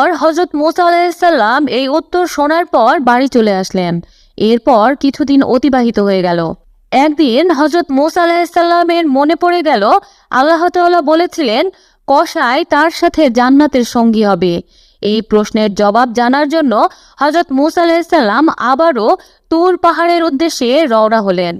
আর হজরত মোসা আলাইসাল্লাম এই উত্তর শোনার পর বাড়ি চলে আসলেন। এরপর কিছুদিন অতিবাহিত হয়ে গেল। একদিন হজরত মোসা আলাইসাল্লামের মনে পড়ে গেল, আল্লাহ তাআলা বলেছিলেন, কসাই তার সাথে জান্নাতের সঙ্গী হবে। এই প্রশ্নের জবাব জানার জন্য হজরত মুসা আলাইসাল্লাম আবারও তুর পাহাড়ের উদ্দেশ্যে রওনা হলেন।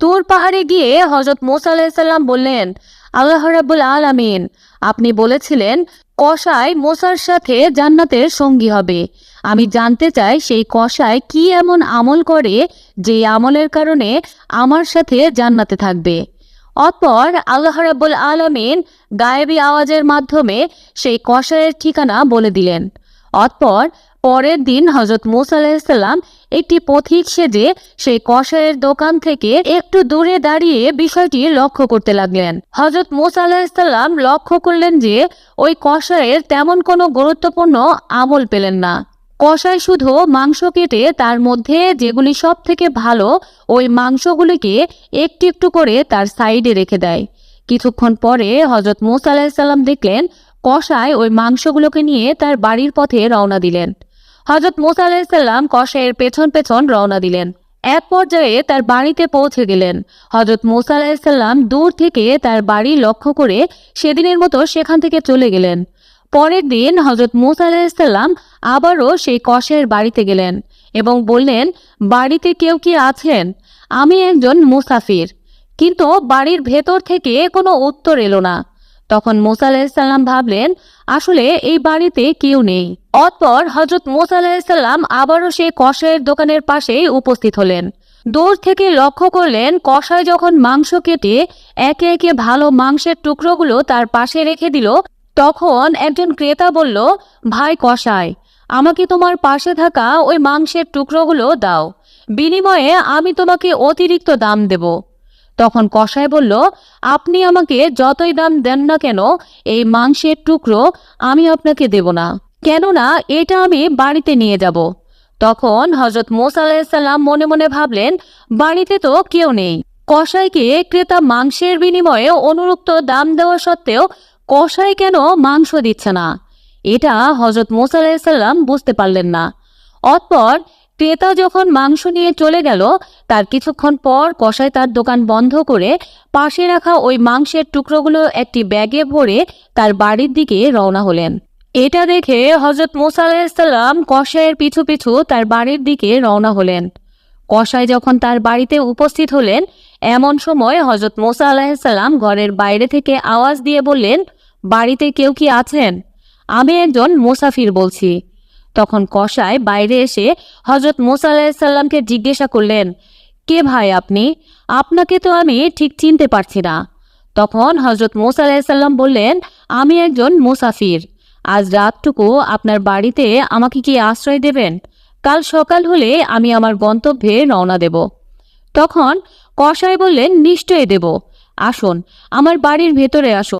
তুর পাহাড়ে গিয়ে হজরত মোসা আলাইসাল্লাম বললেন, আল্লাহ রাব্বুল আলামিন, আপনি বলেছিলেন কসাই মোসার সাথে জান্নাতের সঙ্গী হবে। আমি জানতে চাই সেই কষায় কি এমন আমল করে যে আমলের কারণে আমার সাথে জান্নাতে থাকবে। অতপর আল্লাহ রাব্বুল আলমিন গায়েবী আওয়াজের মাধ্যমে সেই কষায়ের ঠিকানা বলে দিলেন। অতপর পরের দিন হজরত মুসা আলাইসাল্লাম একটি পথিক সেজে সেই কসাইয়ের দোকান থেকে একটু দূরে দাঁড়িয়ে বিষয়টি লক্ষ্য করতে লাগলেন। হজরত মুসা আলাইসাল্লাম লক্ষ্য করলেন যে ওই কসাইয়ের তেমন কোনো গুরুত্বপূর্ণ আমল পেলেন না। কষাই শুধু মাংস কেটে তার মধ্যে যেগুলি সব থেকে ভালো ওই মাংসগুলিকে একটু একটু করে তার সাইডে রেখে দেয়। কিছুক্ষণ পরে হজরত মুসা আলাহিসাল্লাম দেখলেন কষায় ওই মাংসগুলোকে নিয়ে তার বাড়ির পথে রওনা দিলেন। হজরত মুসা আলাহিসাল্লাম কষাইয়ের পেছন পেছন রওনা দিলেন। এক পর্যায়ে তার বাড়িতে পৌঁছে গেলেন। হজরত মুসা আলাহিসাল্লাম দূর থেকে তার বাড়ি লক্ষ্য করে সেদিনের মতো সেখান থেকে চলে গেলেন। পরের দিন হজরত মুসা আলাহিসাল্লাম আবারও সেই কষের বাড়িতে গেলেন এবং বললেন, বাড়িতে কেউ কি আছেন? আমি একজন মুসাফির। কিন্তু বাড়ির ভেতর থেকে কোনো উত্তর এলো না। তখন মুসা আলাহিসাল্লাম ভাবলেন আসলে এই বাড়িতে কেউ নেই। অতপর হজরত মুসা আলাহিসাল্লাম আবারও সেই কষাইয়ের দোকানের পাশেই উপস্থিত হলেন। দূর থেকে লক্ষ্য করলেন কষাই যখন মাংস কেটে একে একে ভালো মাংসের টুকরোগুলো তার পাশে রেখে দিল, তখন একজন ক্রেতা বলল, ভাই কষাই আমাকে তোমার পাশে থাকা ওই মাংসের টুকরোগুলো দাও। বিনিময়ে আমি তোমাকে অতিরিক্ত দাম দেব। তখন কষাই বলল, আপনি আমাকে যতই দাম দেন না কেন, এই মাংসের টুকরো আমি আপনাকে দেব না। কেননা এটা আমি বাড়িতে নিয়ে যাব। তখন হজরত মোসা আলাইসাল্লাম মনে মনে ভাবলেন, বাড়িতে তো কেউ নেই। কষাইকে ক্রেতা মাংসের বিনিময়ে অনুরুক্ত দাম দেওয়া সত্ত্বেও কষাই কেন মাংস দিচ্ছে না? এটা হজরত মোসা আলাইসাল্লাম বুঝতে পারলেন না। অতপর ক্রেতা যখন মাংস নিয়ে চলে গেল, তার কিছুক্ষণ পর কষাই তার দোকান বন্ধ করে পাশে রাখা ওই মাংসের টুকরোগুলো একটি ব্যাগে ভরে তার বাড়ির দিকে রওনা হলেন। এটা দেখে হজরত মোসা আলাইসাল্লাম কষাইয়ের পিছু পিছু তার বাড়ির দিকে রওনা হলেন। কষাই যখন তার বাড়িতে উপস্থিত হলেন, এমন সময় হজরত মোসা আলাহিসাল্লাম ঘরের বাইরে থেকে আওয়াজ দিয়ে বললেন, বাড়িতে কেউ কি আছেন? আমি একজন মুসাফির বলছি। তখন কষাই বাইরে এসে হজরত মোসা আলাহিসাল্লামকে জিজ্ঞাসা করলেন, কে ভাই আপনি? আপনাকে তো আমি ঠিক চিনতে পারছি না। তখন হজরত মোসা আলাহিসাল্লাম বললেন, আমি একজন মুসাফির। আজ রাতটুকু আপনার বাড়িতে আমাকে কি আশ্রয় দেবেন? কাল সকাল হলে আমি আমার গন্তব্যে রওনা দেব। তখন কসাই বললেন, নিশ্চয়ই দেব। আসুন, আমার বাড়ির ভেতরে আসুন।